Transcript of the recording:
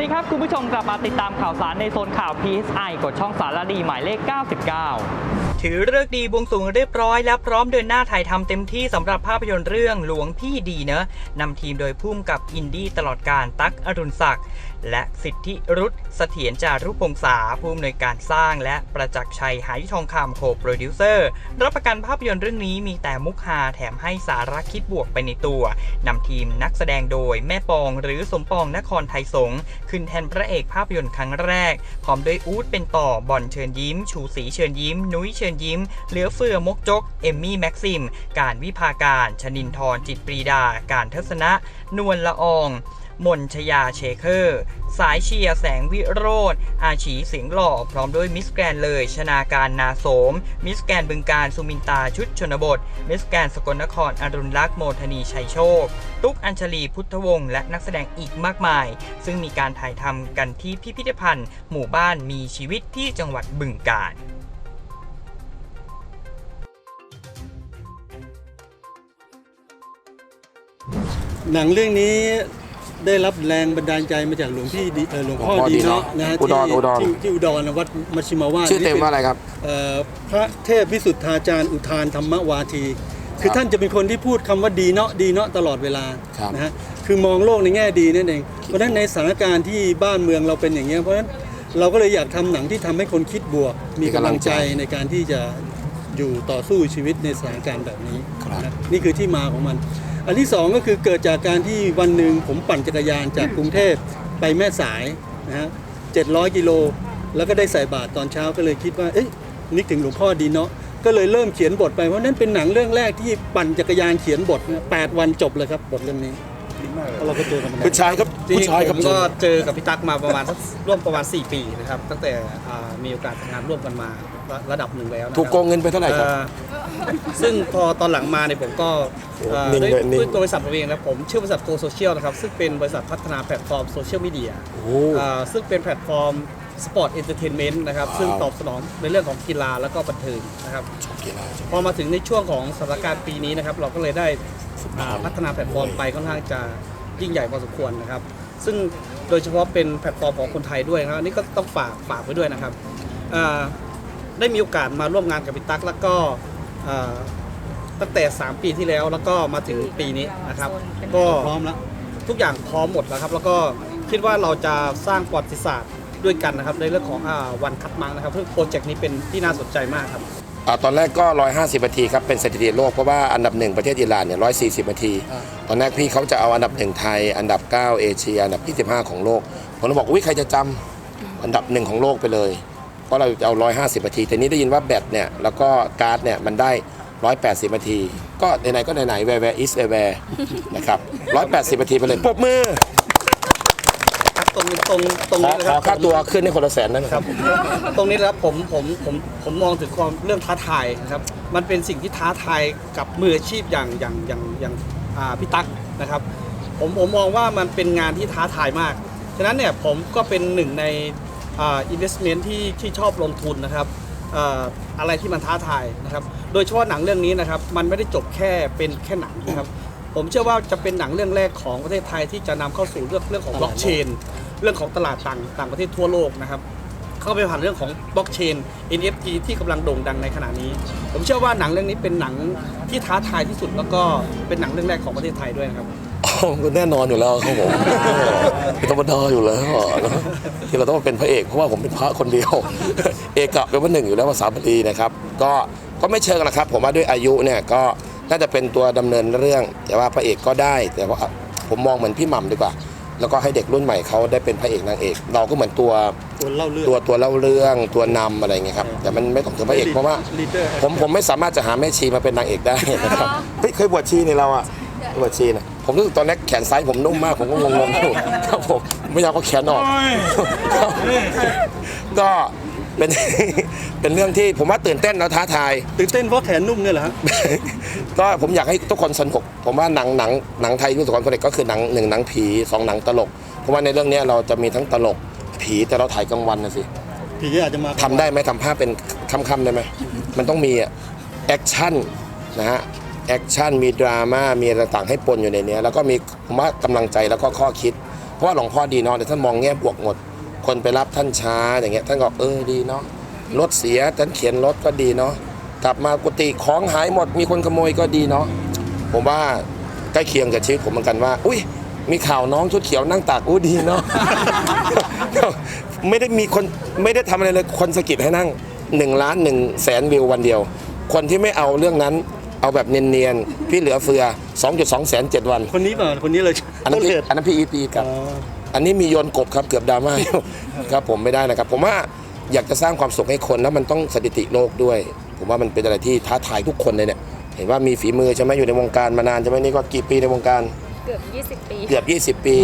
ดีครับ คุณผู้ชมกลับมาติดตามข่าวสารในโซนข่าว PSI กดช่องสารดีหมายเลข 99 ถือเลิกดีบวงสรวงเรียบร้อยและพร้อมเดินหน้าถ่ายทำเต็มที่สำหรับภาพยนตร์เรื่องหลวงพี่ดีเนอะนำทีมโดยพุ่มกับอินดี้ตลอดการตั๊กอรุณศักดิ์และสิทธิรุธเสถียรจารุพงษาผู้อำนวยการสร้าง และประจักษ์ชัยหายทองคำโคโปรดิวเซอร์ รับประกันภาพยนตร์เรื่องนี้มีแต่มุกฮาแถมให้สาระคิดบวกไปในตัวนำทีมนักแสดงโดยแม่ปองหรือสมปองนครไทยสงฆ์ขึ้นแทนพระเอกภาพยนตร์ครั้งแรกพร้อมด้วยอู๊ดเป็นต่อบอลเชิญยิ้ม ชูศรีเชิญยิ้ม นุ้ยเชิญยิ้ม เหลือเฟือมกจก เอมมี่แม็กซิม การวิภาการ ชนินทรจิตปรีดา การทัศนะ นวลละออง มนชยาเชเคอร์ สายเชียร์แสงวิโรธอาชีเสียงหล่อ พร้อมด้วยมิสแกรนเลย ชนาการนาโสม มิสแกรนบึงการสุมินตาชุดชนบท มิสแกรนสกลนครอรุณลักษณ์โมทนีชัยโชค ตุ๊กอัญชลีพุทธวงศ์และนักแสดงอีกมากมาย ซึ่งมีการถ่ายทำกันที่พิพิธภัณฑ์ หมู่บ้านมีชีวิตที่จังหวัดบึงกาฬ หนังเรื่องนี้ได้รับแรงบันดาลใจมาจากหลวงพี่ดีเอ่อหลวงพ่อหลวงพ่อดีดีเนาะเนาะนะฮะอุดรที่อุดร ที่ที่อุดรนะวัดมัชชิมาวาสชื่อเต็มว่าอะไรครับ เอ่อพระเทพวิสุทธาจารย์อุทานธรรมวาที คือครับท่านจะเป็นคนที่พูดคำว่าดีเนาะดีเนาะตลอดเวลาครับ นะฮะคือมองโลกในแง่ดีนั่นเองเพราะฉะนั้นในสถานการณ์ที่บ้านเมืองเราเป็นอย่างเงี้ยเพราะฉะนั้นเราก็เลยอยากทำหนังที่ทำให้คนคิดบวก มีกำลังใจในการที่จะอยู่ต่อสู้ชีวิตในสถานการณ์แบบนี้ครับ นะนี่คือที่มาของมัน อันที่สองก็คือเกิดจากการที่วันหนึ่งผมปั่นจักรยานจากกรุงเทพไปแม่สายนะฮะ700กิโล แล้วก็ได้ใส่บาตรตอนเช้าก็เลยคิดว่า เอ๊ะนึกถึงหลวงพ่อดีเนาะก็เลยเริ่มเขียนบทไปเพราะนั้นเป็นหนังเรื่องแรกที่ปั่นจักรยานเขียนบทนะแปดวันจบเลยครับบทเรื่องนี้แล้วเราก็เจอกันมาผู้ชายครับจริงผู้ชายครับผมก็เจอกับพี่ตั๊กมาประมาณสักร่วมประมาณ 4 ปีนะครับ ตั้งแต่อ่ามีโอกาสทำงานร่วมกันมาระดับหนึ่งแล้วนะครับถูกโกงเงินไปเท่าไหร่ครับ เอ่อ ซึ่งพอตอนหลังมาเนี่ยผมก็เอ่อนิ่งด้วยเลยนิ่ง ด้วยตัวบริษัทผมเองนะผมชื่อบริษัทโกโซเชียลนะครับซึ่งเป็นบริษัทพัฒนาแพลตฟอร์มโซเชียลมีเดีย โอ้โห อ่าซึ่งเป็นแพลตฟอร์มสปอร์ตเอนเตอร์เทนเมนต์นะครับว้าวซึ่งตอบสนองในเรื่องของกีฬาแล้วก็บันเทิงนะครับ ชอบกีฬาจัง พอมาถึงในช่วงของสถานการณ์ปีนี้นะครับ เราก็เลยได้อ่าพัฒนาแพลตฟอร์มไปค่อนข้างจะยิ่งใหญ่พอสมควรนะครับ ซึ่งโดยเฉพาะเป็นแพลตฟอร์มของคนไทยด้วยนะครับอันนี้ก็ต้องฝากฝากไว้ด้วยนะครับอ่าได้มีโอกาสมาร่วมงานกับพี่ตั๊กแล้วก็ อ่าตั้งแต่ 3 ปีที่แล้วแล้วก็มาถึงปีนี้นะครับ ก็พร้อมแล้วทุกอย่างพร้อมหมดแล้วครับ แล้วก็คิดว่าเราจะสร้างประวัติศาสตร์ด้วยกันนะครับ ในเรื่องของอาวันคัดมังนะครับซึ่งโปรเจกต์นี้เป็นที่น่าสนใจมากครับ อ่าตอนแรกก็ 150นาทีครับ เป็นสถิติโลก เพราะว่าอันดับหนึ่งประเทศอิหร่านเนี่ย140นาที ตอนแรกพี่เขาจะเอาอันดับหนึ่งไทย อันดับ 9 เอเชีย อันดับ 25 ของโลก ผมเลยบอกวิใครจะจำอันดับหนึ่งของโลกไปเลย เพราะเราจะเอา 150นาทีแต่นี้ได้ยินว่าแบตเนี่ยแล้วก็การ์ดเนี่ยมันได้ 180นาที ก็ไหนๆก็ไหนๆแวร์แวร์อิสแวร์นะครับ180นาทีไปเลยปรบมือครับตรงตรงตรงขอนี้นะขคอรับค่าตัวขึ้นให้คนละแสนได้ไหมครับ ตรงนี้นะครับผมผมผมผมมองถึงความเรื่องท้าทายนะครับมันเป็นสิ่งที่ท้าทายกับมืออาชีพอย่างอย่างอย่างอย่างอ่าพี่ตั๊กนะครับผมผมมองว่ามันเป็นงานที่ท้าทายมากฉะนั้นเนี่ยผมก็เป็นหนึ่งใน อ่า investment ที่ที่ชอบลงทุนนะครับอ่าอะไรที่มันท้าทายนะครับ โดยเฉพาะหนังเรื่องนี้นะครับ มันไม่ได้จบแค่เป็นแค่หนังนะครับ ผมเชื่อว่าจะเป็นหนังเรื่องแรกของประเทศไทยที่จะนำเข้าสู่เรื่องเรื่องของบล็อกเชน เรื่องของตลาดต่างต่างประเทศทั่วโลกนะครับ เข้าไปผ่านเรื่องของบล็อกเชน NFT ที่กำลังโด่งดังในขณะนี้ ผมเชื่อว่าหนังเรื่องนี้เป็นหนังที่ท้าทายที่สุดแล้วก็เป็นหนังเรื่องแรกของประเทศไทยด้วยนะครับ อ๋อก็แน่นอนอยู่แล้วครับผมเป็นธรรมดาอยู่แล้วนะที่เราต้องมาเป็นพระเอกเพราะว่าผมเป็นพระคนเดียว เอกะเป็นว่าหนึ่งอยู่แล้วภาษาบาลีนะครับ ก็ก็ไม่เชิงหรอกครับ ผมว่าด้วยอายุเนี่ยก็น่าจะเป็นตัวดำเนินเรื่อง แต่ว่าพระเอกก็ได้ แต่ว่าผมมองเหมือนพี่หม่ำดีกว่า แล้วก็ให้เด็กรุ่นใหม่เขาได้เป็นพระเอกนางเอก เราก็เหมือนตัวตัวเล่าเรื่อง ตัวตัวเล่าเรื่องตัวนำอะไรอย่างเงี้ยครับแต่มันไม่ต้องถึงพระเอกเพราะว่า leader ผมผมไม่สามารถจะหาแม่ชีมาเป็นนางเอกได้นะครับเฮ้ยเคยบวชชีนี่เราอะบวชชีนะ ผมรู้สึกตอนแรกแขนซ้ายผมนุ่มมากผมก็งงๆอยู่ครับผมไม่อยากเอาแขนออกครับก็เป็น เป็นเรื่องที่ผมว่าตื่นเต้นแล้วท้าทาย ตื่นเต้นเพราะแขนนุ่มเนี่ยเหรอฮะ ก็ผมอยากให้ทุกคนสนุกผมว่าหนังหนังหนังไทยที่ประสบความสำเร็จก็คือหนังหนึ่งหนังผีสองหนังตลกเพราะว่าในเรื่องเนี้ยเราจะมีทั้งตลกผีแต่เราถ่ายกลางวันนะสิผีอาจจะมาทำได้ไหมทำภาพเป็นค่ำๆได้ไหมมันต้องมีแอคชั่นนะฮะ แอคชั่นมีดราม่ามีอะไรต่างๆให้ปนอยู่ในเนี้ยแล้วก็มีผมว่ากำลังใจแล้วก็ข้อคิด เพราะว่าหลวงพ่อดีเนาะแต่ท่านมองแง่บวกหมด คนไปรับท่านช้าอย่างเงี้ยท่านก็เออดีเนาะรถเสียท่านเขียนรถก็ดีเนาะกลับมากุฏิของหายหมด มีคนขโมยก็ดีเนาะผมว่าใกล้เคียงกับชีวิตผมเหมือนกันว่า อุ้ยมีข่าวน้องชุดเขียวนั่งตากอู้ดีเนาะ ไม่ได้มีคนไม่ได้ทำอะไรเลยคนสะกิดให้นั่ง1ล้าน1แสนวิววันเดียว คนที่ไม่เอาเรื่องนั้น เอาแบบเนียนๆ พี่เหลือเฟือ 2.2แสน7วัน คนนี้เปล่าคนนี้เลยอันนั้นต้นพี่เหตุอันนั้นพี่อีทปีครับอ๋ออันนี้มีโยนกบครับเกือบดราม่าอยู่ครับผมไม่ได้นะครับ ผมว่าอยากจะสร้างความสุขให้คนแล้วมันต้องสถิติโลกด้วย ผมว่ามันเป็นอะไรที่ท้าทายทุกคนเลยเนี่ยเห็นว่ามีฝีมือใช่ไหมอยู่ในวงการมานานใช่ไหมนี่ก็กี่ปีในวงการ เกือบ 20 ปี เกือบ 20 ปี